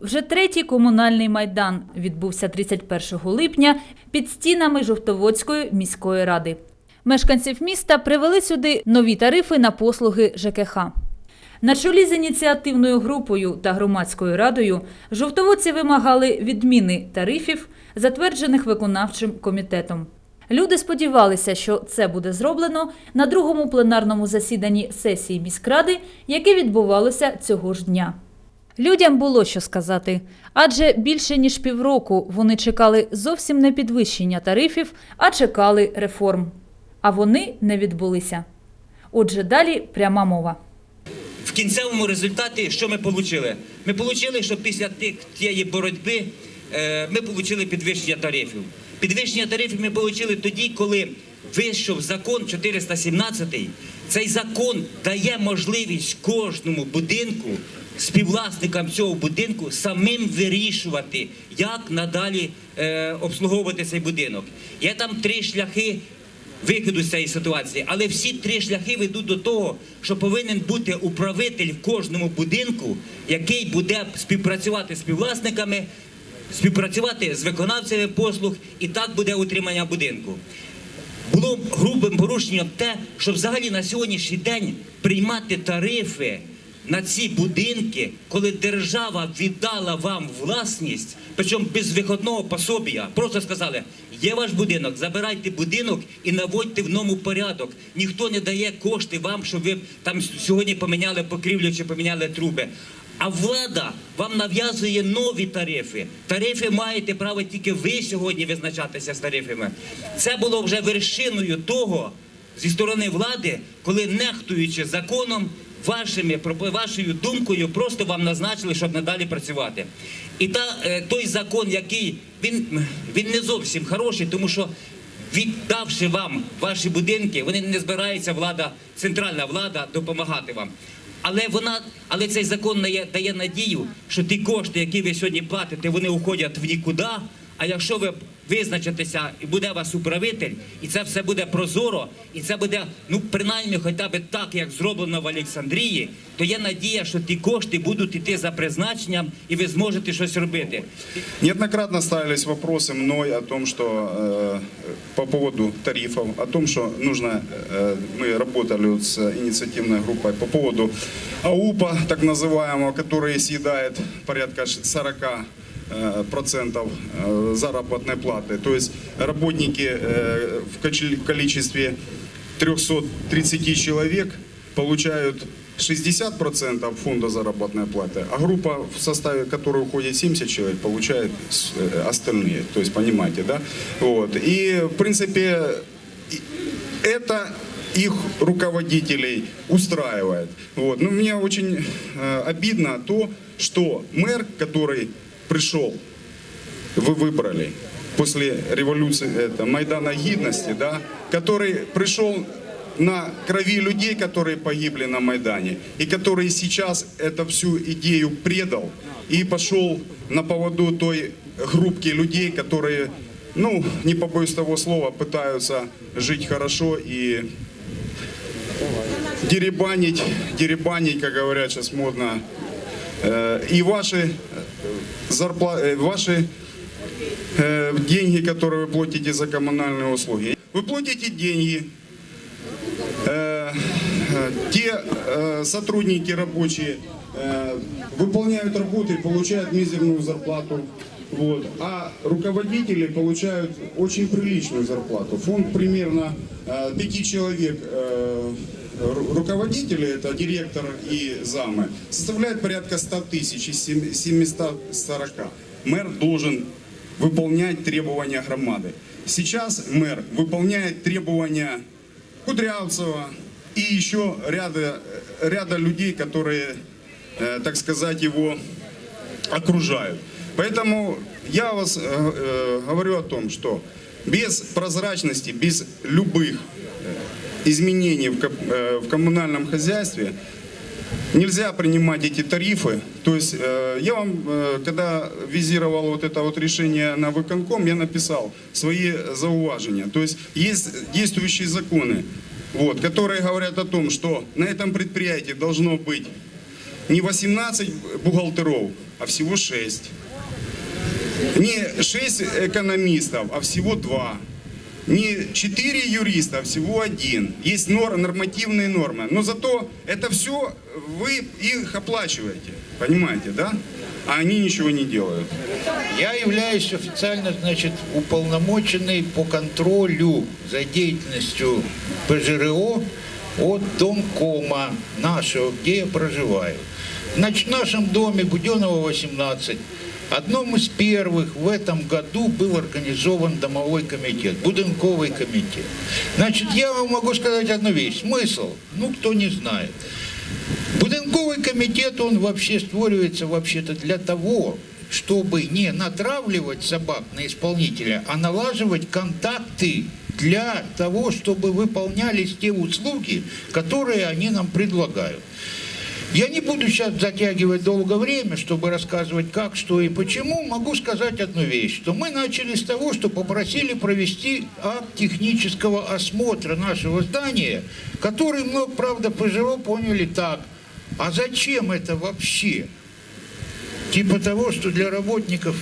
Вже третій комунальний майдан відбувся 31 липня під стінами Жовтоводської міської ради. Мешканців міста привели сюди нові тарифи на послуги ЖКХ. На чолі з ініціативною групою та громадською радою жовтоводці вимагали відміни тарифів, затверджених виконавчим комітетом. Люди сподівалися, що це буде зроблено на другому пленарному засіданні сесії міськради, яке відбувалося цього ж дня. Людям було що сказати, адже більше ніж півроку вони чекали зовсім не підвищення тарифів, а чекали реформ. А вони не відбулися. Отже, далі пряма мова. В кінцевому результаті що ми отримали? Ми отримали, що після тієї боротьби е, ми отримали підвищення тарифів. Підвищення тарифів ми отримали тоді, коли вийшов закон 417. Цей закон дає можливість кожному будинку, співвласникам цього будинку самим вирішувати, як надалі е, обслуговувати цей будинок. Є там три шляхи виходу з цієї ситуації. Але всі три шляхи ведуть до того, що повинен бути управитель в кожному будинку, який буде співпрацювати з співвласниками, співпрацювати з виконавцями послуг, і так буде утримання будинку. Було грубим порушенням те, що взагалі на сьогоднішній день приймати тарифи на ці будинки, коли держава віддала вам власність, причому без виходного пособія, просто сказали, є ваш будинок, забирайте будинок і наводьте в ньому порядок. Ніхто не дає кошти вам, щоб ви там сьогодні поміняли покрівлю чи поміняли труби. А влада вам нав'язує нові тарифи. Тарифи маєте право тільки ви сьогодні визначатися з тарифами. Це було вже вершиною того зі сторони влади, коли нехтуючи законом, вашими вашою думкою, просто вам назначили, щоб надалі працювати. І та е, той закон, який він, він не зовсім хороший, тому що віддавши вам ваші будинки, вони не збирається влада, центральна влада допомагати вам. Але вона, але цей закон дає, дає надію, що ті кошти, які ви сьогодні платите, вони уходять в нікуди. А якщо ви визначитеся і буде у вас управитель, і це все буде прозоро, і це буде ну принаймні, хоча б так, як зроблено в Олександрії, то є надія, що ті кошти будуть іти за призначенням, і ви зможете щось робити. Неоднократно ставились вопросы мной о том, что э, по поводу тарифов, о том, что нужно, э, мы работали вот с инициативной группой по поводу АУПа, так называемого, который съедает порядка 40 э, процентов заработной платы. То есть работники в количестве 330 человек получают 60% фонда заработной платы, а группа, в составе которой уходит 70 человек, получает э, остальные. То есть, понимаете, да? Вот. И, в принципе, это их руководителей устраивает. Вот. Но мне очень э, обидно то, что мэр, который пришел, вы выбрали после революции, это, Майдана Гидности, да, который пришел на крови людей, которые погибли на Майдане, и который сейчас эту всю идею предал и пошел на поводу той группки людей, которые, ну, не побоюсь того слова, пытаются жить хорошо и деребанить, деребанить, как говорят сейчас модно, э, и ваши зарплаты, ваши э, деньги, которые вы платите за коммунальные услуги. Вы платите деньги, э, э, те э, сотрудники рабочие э, выполняют работу и получают мизерную зарплату. Вот. А руководители получают очень приличную зарплату. Фонд примерно э, пяти человек э, руководители, это директор и замы, составляет порядка 100 тысяч из сем- 740. Мэр должен выполнять требования громады. Сейчас мэр выполняет требования Кудрявцева и еще ряда, ряда людей, которые, э, так сказать, его окружают. Поэтому я вас э, э, говорю о том, что без прозрачности, без любых изменений э, в коммунальном хозяйстве нельзя принимать эти тарифы. То есть э, я вам, э, когда визировал вот это вот решение на выконком, я написал свои зауважения. То есть есть действующие законы, вот, которые говорят о том, что на этом предприятии должно быть не 18 бухгалтеров, а всего шесть. Не шесть экономистов, а всего два. Не четыре юриста, а всего один. Есть нор- нормативные нормы. Но зато это все вы их оплачиваете. Понимаете, да? А они ничего не делают. Я являюсь официально, значит, уполномоченный по контролю за деятельностью ПЖРО от Домкома нашего, где я проживаю. Значит, в нашем доме Буденного 18 одном из первых в этом году был организован домовой комитет, будинковый комитет. Значит, я вам могу сказать одну вещь. Смысл? Ну, кто не знает. Будинковый комитет, он вообще створивается вообще-то для того, чтобы не натравливать собак на исполнителя, а налаживать контакты для того, чтобы выполнялись те услуги, которые они нам предлагают. Я не буду сейчас затягивать долго время, чтобы рассказывать как, что и почему. Могу сказать одну вещь, что мы начали с того, что попросили провести акт технического осмотра нашего здания, который много, правда, ПЖО поняли так. А зачем это вообще? Типа того, что для работников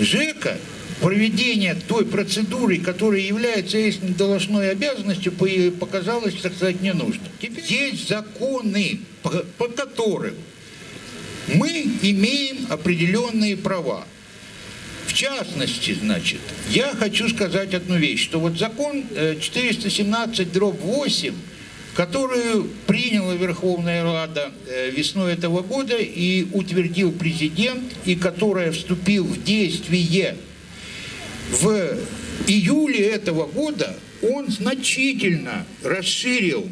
ЖЭКа проведение той процедуры, которая является их должной обязанностью, по- показалось, так сказать, не нужно. Теперь есть законы, по, которым мы имеем определенные права. В частности, значит, я хочу сказать одну вещь, что вот закон э, 417 дробь 8, которую приняла Верховная Рада э, весной этого года и утвердил президент, и которая вступил в действие в июле этого года, он значительно расширил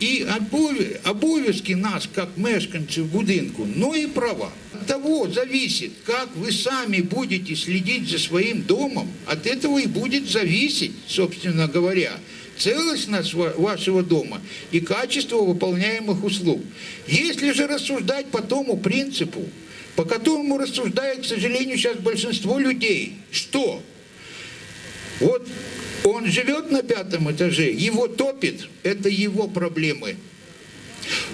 и обов'я- обов'язки нас, как мешканцев будинку, но и права. От того зависит, как вы сами будете следить за своим домом, от этого и будет зависеть, собственно говоря, целостность ва- вашего дома и качество выполняемых услуг. Если же рассуждать по тому принципу, по которому рассуждает, к сожалению, сейчас большинство людей, что вот он живет на пятом этаже, его топит, это его проблемы.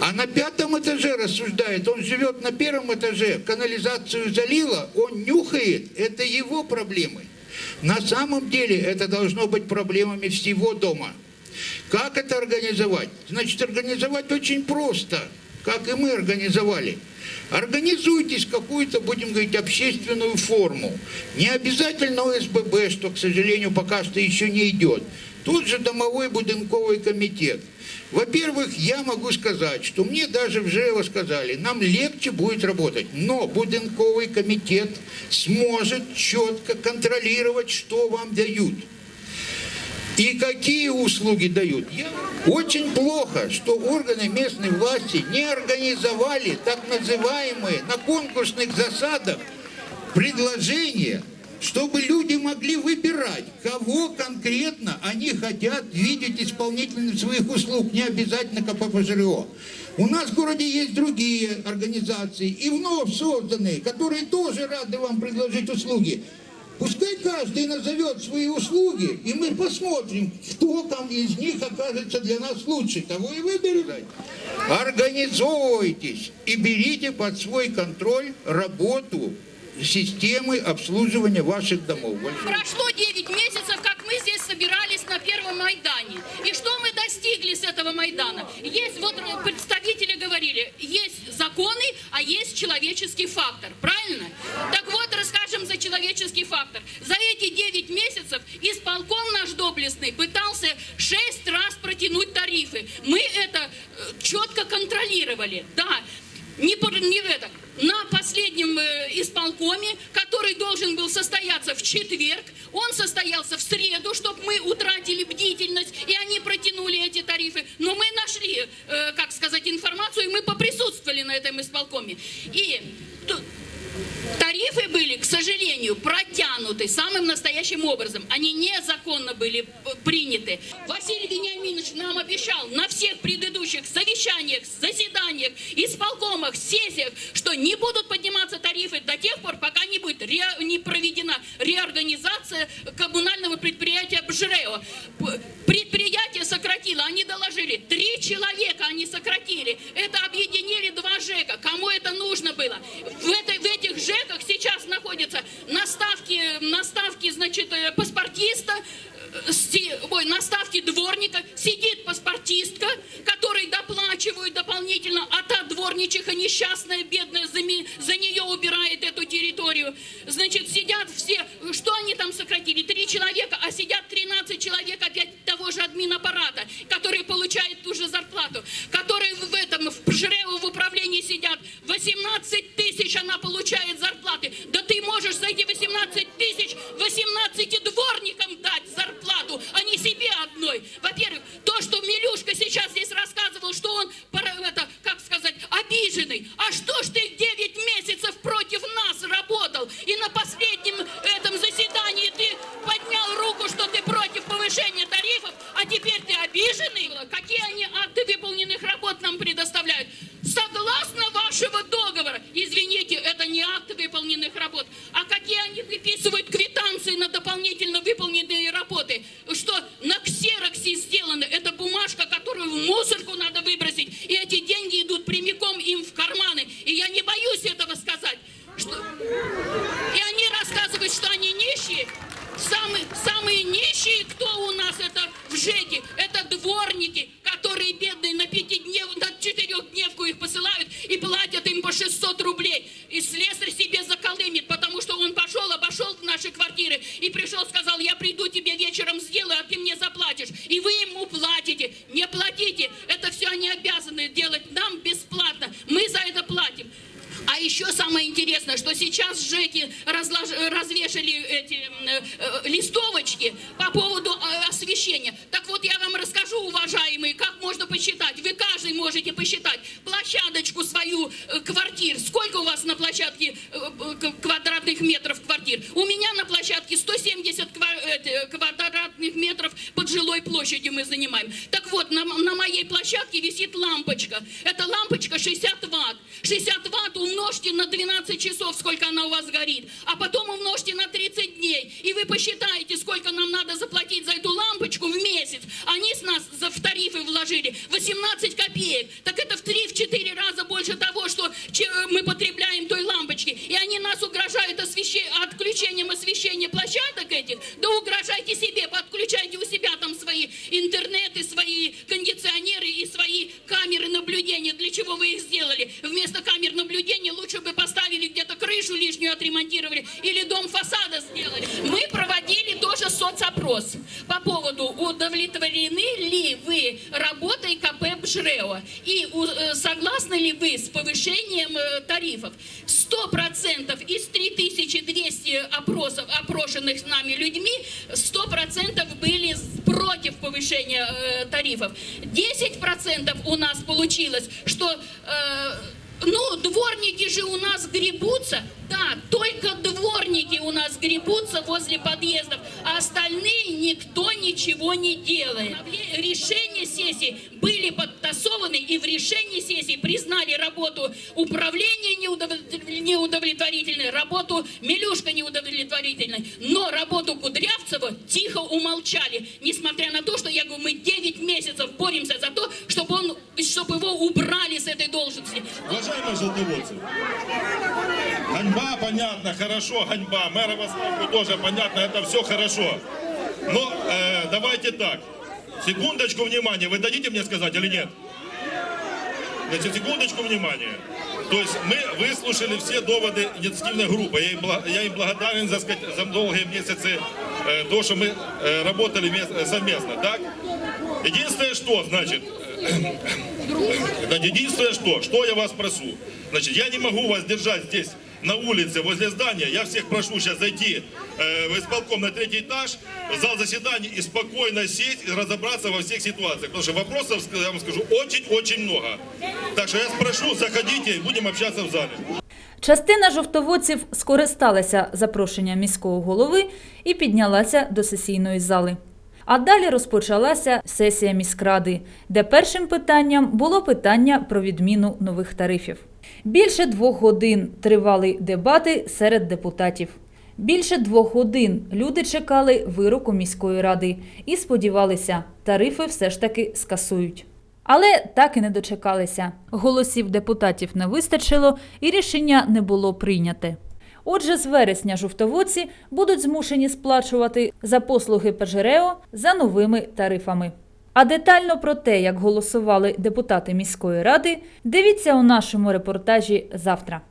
А на пятом этаже рассуждает, он живет на первом этаже, канализацию залило, он нюхает, это его проблемы. На самом деле это должно быть проблемами всего дома. Как это организовать? Значит, организовать очень просто, как и мы организовали. Организуйтесь какую-то, будем говорить, общественную форму. Не обязательно ОСББ, что, к сожалению, пока что еще не идет. Тут же домовой будинковый комитет. Во-первых, я могу сказать, что мне даже в ЖЭВО сказали, нам легче будет работать, но будинковый комитет сможет четко контролировать, что вам дают. И какие услуги дают? Я- Очень плохо, что органы местной власти не организовали так называемые на конкурсных засадах предложения, чтобы люди могли выбирать, кого конкретно они хотят видеть исполнителем своих услуг, не обязательно КППЖРО. У нас в городе есть другие организации, и вновь созданные, которые тоже рады вам предложить услуги. Пускай каждый назовет свои услуги, и мы посмотрим, кто там из них окажется для нас лучше. Того и выберем. Организовывайтесь и берите под свой контроль работу системы обслуживания ваших домов. Прошло 9 месяцев, как мы здесь собирались на первом Майдане. И что мы достигли с этого Майдана? Есть, вот представители говорили, есть законы, а есть человеческий фактор. Правильно? Так вот, расскажем за человеческий фактор. За эти 9 месяцев исполком наш доблестный пытался 6 раз протянуть тарифы. Мы это э, четко контролировали. Да, не, не это. На последнем э, исполкоме, который должен был состояться в четверг, он состоялся в среду, чтобы мы утратили бдительность, и они протянули эти тарифы. Но мы нашли, э, как сказать, информацию, и мы поприсутствовали на этом исполкоме. И ту- Тарифы были, к сожалению, протянуты самым настоящим образом. Они незаконно были приняты. Василий Вениаминович нам обещал на всех предыдущих совещаниях, заседаниях, исполкомах, сессиях, что не будут подниматься тарифы до тех пор, пока не будет ре- не проведена реорганизация коммунального предприятия БЖРЭО. П- Предприятие сократило, они доложили, три человека они сократили. Это объединили два ЖЭКа. Кому это нужно было? На ставке, значит, четырехдневку их посылают и платят каждый можете посчитать площадочку свою э, квартир. Сколько у вас на площадке э, квадратных метров квартир? У меня на площадке 170 ква- э, квадратных метров под жилой площадью мы занимаем. Так вот, на, на моей площадке висит лампочка. Эта лампочка 60 ватт. 60 ватт умножьте на 12 часов, сколько она у вас горит. А потом удовлетворены ли вы работой КП БЖРЭО и э, согласны ли вы с повышением э, тарифов. 100% из 3200 опросов, опрошенных нами людьми, 100% были с- против повышения э, тарифов. 10% у нас получилось, что ну, дворники же у нас гребутся. Да, только дворники у нас гребутся возле подъездов, а остальные никто ничего не делает. Решения сессии были подтасованы, и в решении сессии признали работу управления неудов- неудовлетворительной, работу Милюшка неудовлетворительной, но работу Кудрявцева тихо умолчали, несмотря на то, что я говорю, мы 9 месяцев боремся за то, чтобы, он, чтобы его убрали с этой должности. Уважаемые желтоводцы, ганьба, понятно, хорошо, ганьба, мэра в отставку тоже понятно, это все хорошо. Но э, давайте так, секундочку внимания, вы дадите мне сказать или нет? Значит, секундочку внимания. То есть мы выслушали все доводы инициативной группы. Я им, я им благодарен за, за долгие месяцы э, то, что мы э, работали вмес- совместно. Так? Единственное, что, значит, Да, единственное, что, что я вас прошу. Значит, я не могу вас держать здесь на улице, возле здания. Я всех прошу сейчас зайти э, в исполком на третий этаж, в зал заседаний и спокойно сесть и разобраться во всех ситуациях. Потому что вопросов, я вам скажу, очень-очень много. Так что я спрошу, заходите будем общаться в зале. Частина жовтоводців скористалася запрошенням міського голови і піднялася до сесійної зали. А далі розпочалася сесія міськради, де першим питанням було питання про відміну нових тарифів. Більше двох годин тривали дебати серед депутатів. Більше двох годин люди чекали вироку міської ради і сподівалися, тарифи все ж таки скасують. Але так і не дочекалися. Голосів депутатів не вистачило, і рішення не було прийняте. Отже, з вересня жовтоводці будуть змушені сплачувати за послуги ПЖРЕО за новими тарифами. А детально про те, як голосували депутати міської ради, дивіться у нашому репортажі завтра.